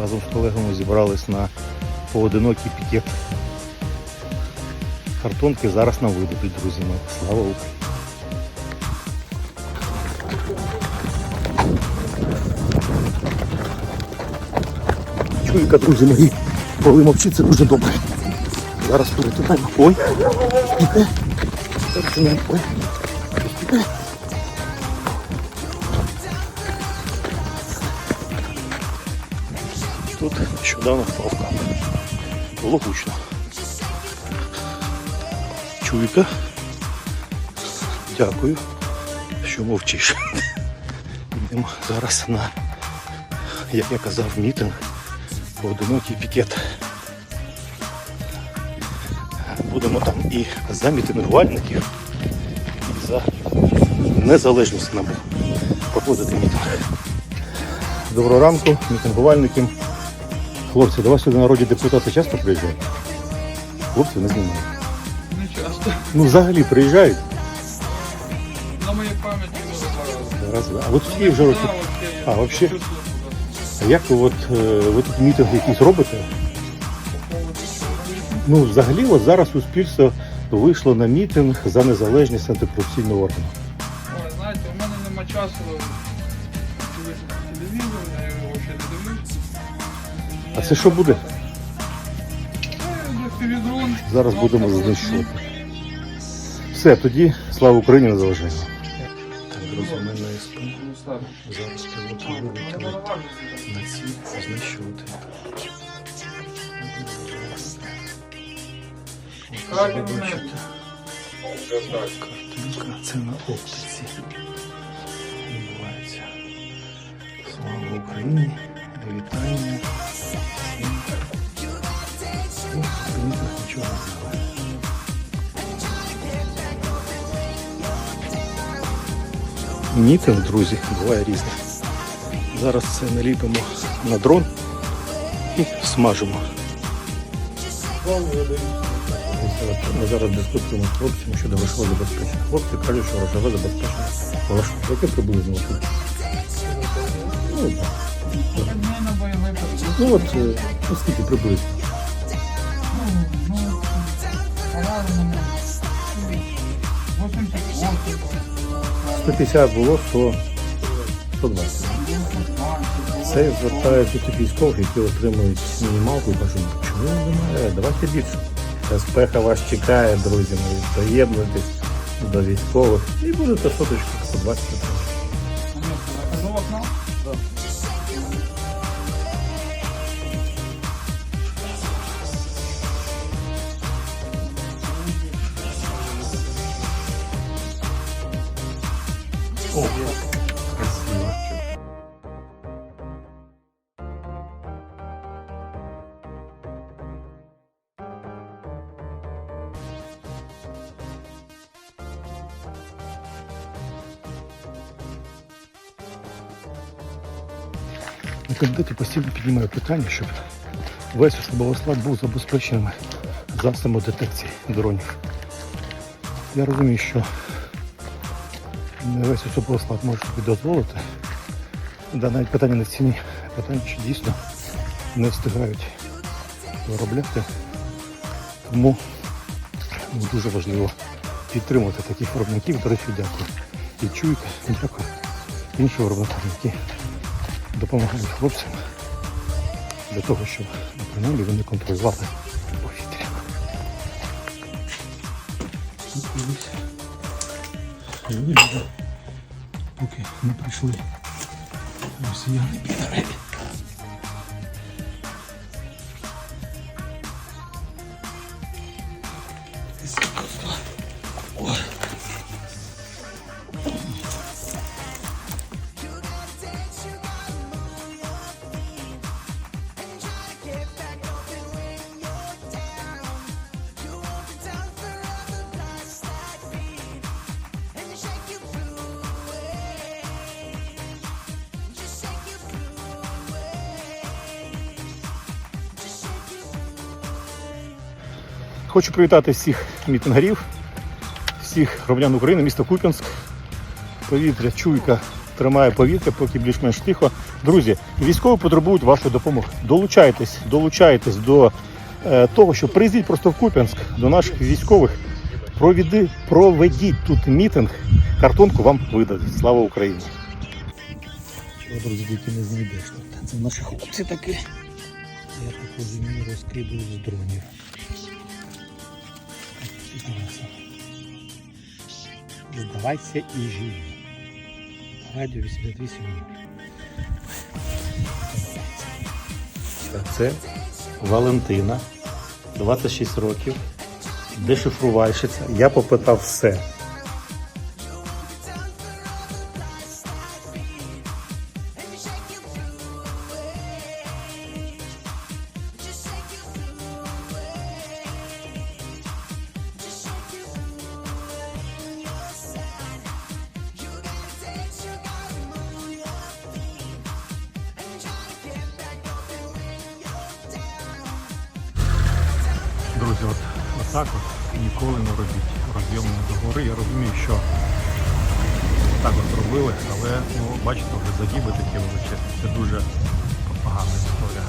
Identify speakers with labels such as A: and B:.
A: разом з колегами зібрались на поодинокий пікет. Картонки зараз нам видадуть, друзі мої. Слава Україні! Чуйка, друзі мої, коли мовчить, це дуже добре. Зараз перетинаємо. Ой, іде. Перетинаємо. Ой, іде. Тут нещодавно впав. Було гучно. Чуйка. Дякую, що мовчиш. Йдемо зараз на, як я казав, мітинг поодинокий пікет. Будемо там і за мітингувальників, і за незалежність нам проходити мітинг. Доброго ранку, мітингувальники. Хлопці, до вас сюди народі депутати часто приїжджають? Хлопці не знімають.
B: Не часто.
A: Ну взагалі приїжджають.
B: На моїй пам'яті було
A: два. А ви тут вже років. А, вообще? А як ви от е, ви тут мітинг якийсь робите? Ну, взагалі, от зараз суспільство вийшло на мітинг за незалежність антикорупційного органу.
B: Ой, знаєте, у мене нема часу
A: А це що буде? Зараз будемо знищувати. Все, тоді слава Україні незалежність. Так, друзі, ми на СП. Зараз пілоти вилетіли на ці знищувати.
B: Так,
A: Ви бачите, Картинка, це на оптиці. Відбувається. Слава Україні! Вітання. Мітинг, друзі, буває різний. Зараз це наліпимо на дрон і смажимо. Ми зараз дискутуємо з хлопцями щодо грошового забезпечення. Хлопці кажуть, що грошове забезпечення важко. Яке приблизно тут? Ну,
B: бойовий посуд.
A: ну от е, ну, скільки приблизно? 150 було, 100, 120. Це звертаються тут військових, які отримують мінімалку і кажуть, чому немає, давайте більше. Спеха вас чекає, друзі мої, доєднуйтесь до військових. І будете соточку по 20
B: Захожу
A: О, красиво. На комітеті постійно піднімаю питання, щоб весь особовий склад був забезпеченим засобами детекції дронів. Я розумію, що не весь склад може собі дозволити. Да, навіть питання в ціні, питання, що дійсно не встигають виробляти. Тому дуже важливо підтримувати таких виробників. До речі, дякую. І чуйка, дякую іншим виробникам, які допомагають хлопцям для того, щоб ну, принаймні вони контролювали повітря. Тут поки не прийшли росіяни. Хочу привітати всіх мітингарів, всіх громадян України, місто Куп'янськ. Повітря, чуйка тримає повітря, поки більш-менш тихо. Друзі, військові потребують вашої допомоги. Долучайтесь, долучайтесь до е, того, що приїздіть просто в Куп'янськ до наших військових. Проведи, проведіть тут мітинг, картонку вам видадуть. Слава Україні! Чого, друзі, тільки не знайдеш тут. Це наші хлопці такі. Я так розумію, розкидую з дронів. Здавайся і живі. Радіо 88 Це Валентина, 26 років, дешифрувальщиця. Я попитав все. Друзі, от, от от ніколи не робіть розйому догори. Я розумію, що так от робили, але ну, бачите, вже загіби такі величезні. Це дуже погана історія.